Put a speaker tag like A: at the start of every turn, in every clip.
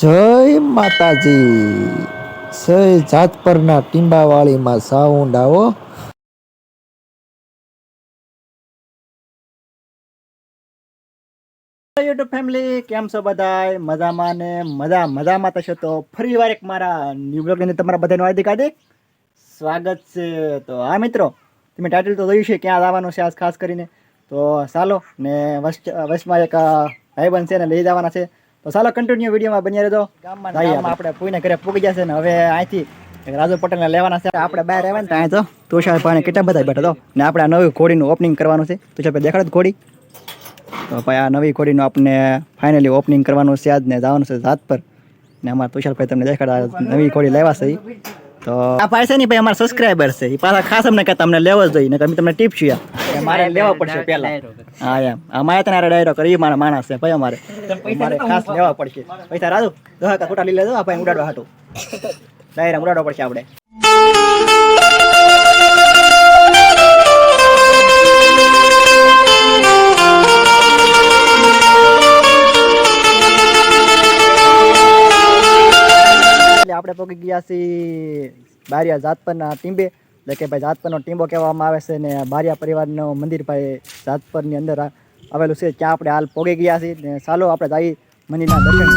A: જય માતાજી. સય જાતપરના ટીંબાવાળીમાં સાઉન્ડ આવો.
B: યુટ્યુબ ફેમિલી કેમ છો બધાય? મજામાં ને મજા, મજામાં થશે તો ફરી વાર એક મારા ન્યૂ બ્લોગની અંદર તમારા બધાનું હાર્દિક હાર્દિક સ્વાગત છે. તો હા મિત્રો, તમે ટાઇટલ તો જોયું છે, ક્યાં આવવાનું છે આજ ખાસ કરીને. તો ચાલો ને વચ- વચમાં એક ભાઈબંધ છે ને લઈ જવાના છે. તો ચાલો કન્ટિન્યુ વિડીયોમાં બન્યા રહેજો. ગામમાં આપણે. કોઈને ઘરે પૂગી જશે ને હવે અહીંથી રાજુ રાજુ પટેલને લેવાના છે. આપણે બહાર આવ્યા ને ત્યાં તો તુષાર પાણી કેટલા બધા બેઠા તો ને આપણે આ નવી ઘોડીનું ઓપનિંગ કરવાનું છે. તુષાર ભાઈ દેખાડો ઘોડી. તો ભાઈ આ નવી ઘોડીનું આપણે ફાઇનલી ઓપનિંગ કરવાનું છે. આજ ને જવાનું છે જાત પર. ને અમારા તુષારભાઈ તમને દેખાડા નવી ઘોડી લેવા છે તો આ પાસે છે ને ભાઈ અમારા સબસ્ક્રાઈબર છે. એ પાછા ખાસ અમને કહેતા અમને લેવો જ જોઈએ. ને અમે તમને ટીપ છીએ કે મારે લેવા પડશે પહેલા. હા એમ. અમારે તને ડાયરો કરી મારા માણસ છે ભાઈ અમારે. મારે ખાસ લેવા પડશે. પૈસા રાજુ દોહા કા ખોટા લઈ લેજો આ ભાઈ ઉડાડવા હાટું. ડાયરા ઉડાડવા પડશે આપણે. આપણે પગી ગયા છીએ બારિયા જાતપરના ટીંબે. એટલે કે ભાઈ જાતપરનો ટીંબો કહેવામાં આવે છે ને બારિયા પરિવારનો મંદિર ભાઈ જાતપરની અંદર આવેલું છે. ત્યાં આપણે હાલ પોગી ગયા છીએ ને ચાલો આપણે જઈ મંદિરના દર્શન.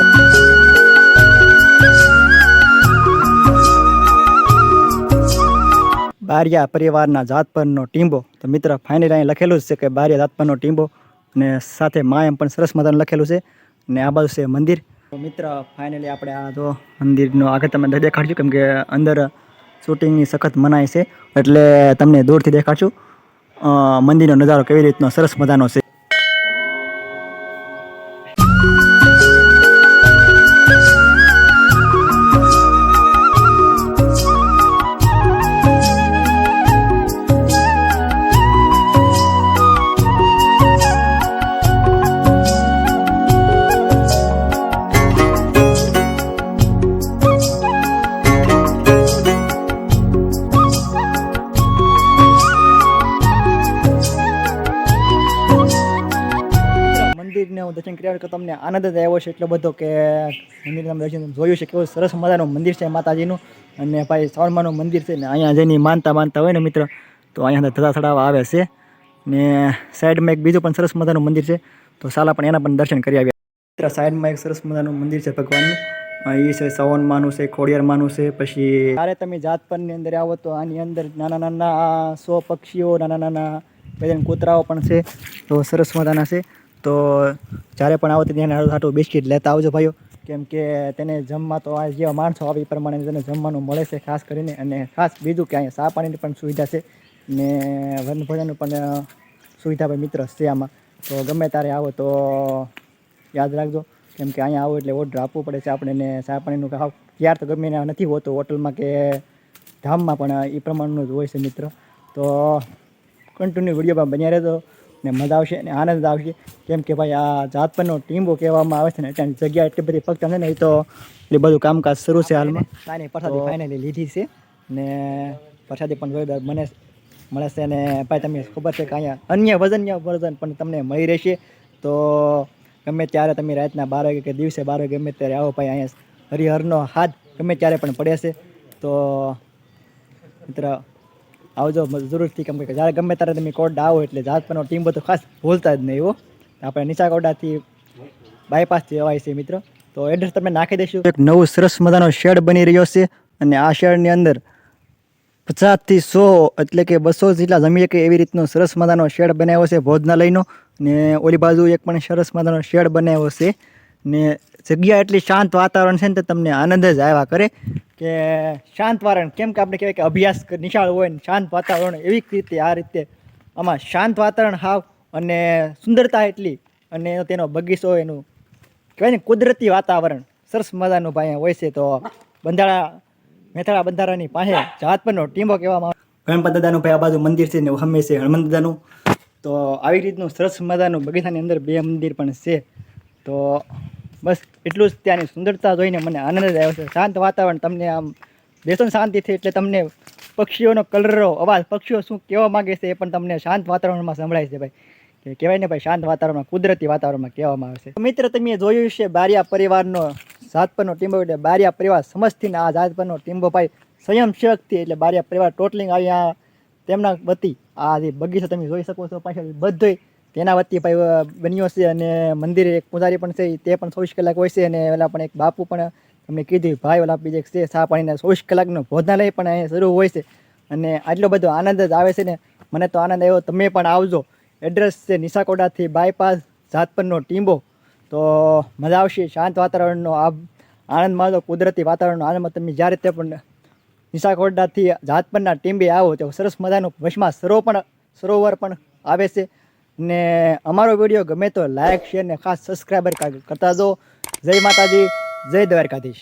B: બારિયા પરિવારના જાતપરનો ટીંબો. તો મિત્ર ફાઇનલ અહીં લખેલું જ છે કે બારિયા જાતપરનો ટીંબો અને સાથે માયમ પણ સરસ મજાનું લખેલું છે ને આ બાજુ છે મંદિર. તો મિત્ર ફાઇનલી આપણે આ તો મંદિરનો આગળ તમે દેખાડજો કેમ કે અંદર શૂટિંગની સખત મનાય છે. એટલે તમને દૂરથી દેખાડશું. મંદિરનો નજારો કેવી રીતનો, સરસ મજાનો છે. દર્શન કર્યા તો તમને આનંદ જ આવ્યો છે. એટલો બધો કે મંદિરના દર્શન જોયું છે. કેવું સરસ મજાનું મંદિર છે માતાજીનું. અને ભાઈ સાવરમાનું મંદિર છે ને અહીંયા જેની માનતા માનતા હોય ને મિત્ર, તો અહીંયા ધજા ચડાવવા આવે છે. ને સાઈડમાં એક બીજું પણ સરસ મજાનું મંદિર છે. તો સાલા પણ એના પણ દર્શન કરી આવ્યા. મિત્ર, સાઈડમાં એક સરસ મજાનું મંદિર છે ભગવાનનું. એ છે સવનમાનું છે, ખોડિયારમાંનું છે, પછી જ્યારે તમે જાતપરની અંદર આવો તો આની અંદર નાના નાના સો પક્ષીઓ, નાના નાના બે કૂતરાઓ પણ છે. તો સરસ મજાના છે. તો જ્યારે પણ આવો તો ત્યાં હાટું બિસ્કિટ લેતા આવજો ભાઈઓ. કેમ કે તેને જમવા તો આ જેવા માણસો આવે એ પ્રમાણે તેને જમવાનું મળે છે, ખાસ કરીને અને ખાસ બીજું કે અહીંયા સા પાણીની પણ સુવિધા છે. ને વનભોજનનું પણ સુવિધા ભાઈ મિત્ર છે આમાં. તો ગમે ત્યારે આવો તો યાદ રાખજો. કેમ કે અહીંયા આવો એટલે ઓર્ડર આપવો પડે છે આપણે ને સા પાણીનું ખાવ. ત્યાર તો ગમે નથી હોતું હોટલમાં કે ધામમાં પણ એ પ્રમાણનું જ હોય છે મિત્ર. તો કન્ટિન્યુ વિડીયોમાં બન્યા રહેજો. ને મજા આવશે અને આનંદ આવશે. કેમ કે ભાઈ આ જાતપરનો ટીમ્બો કહેવામાં આવે છે ને એટલે જગ્યા એટલી બધી ફક્ત છે ને એ તો એટલી બધું કામકાજ શરૂ છે હાલમાં. કાંઈ પ્રસાદી ફાઇનલી લીધી છે ને પ્રસાદી પણ જોરદાર મને મળે છે ને. ભાઈ તમને ખબર છે કે અહીંયા અન્ય વજન્ય વર્ઝન પણ તમને મળી રહેશે. તો ગમે ત્યારે તમે રાતના બાર વાગે કે દિવસે બાર વાગે ગમે ત્યારે આવો ભાઈ અહીંયા હરિહરનો હાથ ગમે ત્યારે પણ પડે છે. તો મિત્ર આવજો જરૂરથી કેમ કે જ્યારે ગમે ત્યારે તમે કોર્ડ આવો એટલે જાતપરનો ટીમ બધો ખાસ ભૂલતા જ નહીં હો. આપણે નીચા કોડાથી બાયપાસથી અવાય છે મિત્ર. તો એડ્રેસ તમે નાખી દઈશું. એક નવું સરસ મજાનો શેડ બની રહ્યો છે અને આ શેડની અંદર પચાસથી સો એટલે કે બસો જેટલા જમી શકે એવી રીતનો સરસ મજાનો શેડ બનાવ્યો છે ભોજનાલયનો. ને ઓલી બાજુ એક પણ સરસ મજાનો શેડ બનાવ્યો છે. ને જગ્યા એટલી શાંત વાતાવરણ છે ને તો તમને આનંદ જ આવ્યા કરે. કે શાંત વાતાવરણ કેમ કે આપણે કહેવાય કે અભ્યાસ નિશાળ હોય ને શાંત વાતાવરણ એવી રીતે આ રીતે આમાં શાંત વાતાવરણ હાવ અને સુંદરતા એટલી અને તેનો બગીચો એનું કહેવાય ને કુદરતી વાતાવરણ. સરસ મજાનું ભાઈ હોય છે તો બંધાળા મેથાળા બંધારાની પાસે જાતપરનો ટીંબો કહેવામાં આવે. ગણપત દાદાનું ભાઈ આ બાજુ મંદિર છે ને હમે છે હનુમાન દાદાનું. તો આવી રીતનું સરસ મજાનું બગીચાની અંદર બે મંદિર પણ છે. તો બસ એટલું જ ત્યાંની સુંદરતા જોઈને મને આનંદ આવ્યો છે. શાંત વાતાવરણ તમને આમ બેસન શાંતિથી એટલે તમને પક્ષીઓનો કલરો અવાજ, પક્ષીઓ શું કહેવા માંગે છે એ પણ તમને શાંત વાતાવરણમાં સંભળાય છે ભાઈ. કહેવાય ને ભાઈ શાંત વાતાવરણમાં, કુદરતી વાતાવરણમાં કહેવામાં આવે છે. મિત્ર, તમે જોયું છે બારિયા પરિવારનો જાત પરનો ટીમ્બો એટલે બારિયા પરિવાર સમજથીને આ જાત પરનો ટીમ્બો ભાઈ સ્વયંસેવકથી, એટલે બારિયા પરિવાર ટોટલિંગ અહીંયા તેમના વતી આ જે બગીચો તમે જોઈ શકો છો પાછળ બધોય તેના વતી ભાઈ બન્યો છે અને મંદિરે એક પૂજારી પણ છે, તે પણ ચોવીસ કલાક હોય છે અને ઓલા પણ એક બાપુ પણ તમને કીધું ભાઈ, ઓલા બીજે છે, સા પાણીના ચોવીસ કલાકનું ભોજનાલય પણ અહીંયા શરૂ હોય છે. અને આટલો બધો આનંદ જ આવે છે ને, મને તો આનંદ આવ્યો. તમે પણ આવજો. એડ્રેસ છે નિશાકોડાથી બાયપાસ જાતપરનો ટીંબો. તો મજા આવશે. શાંત વાતાવરણનો આ આનંદ માણો, કુદરતી વાતાવરણનો આનંદ તમે જ્યારે તે પણ નિશાકોડાથી જાતપરના ટીંબે આવો તો સરસ મજાનું વશમાં સરો પણ, સરોવર પણ આવે છે. ને અમારો વીડિયો ગમે તો લાયક શેર ને ખાસ સબસ્ક્રાઈબર કરતા જો જય માતાજી, જય દ્વારકાધીશ.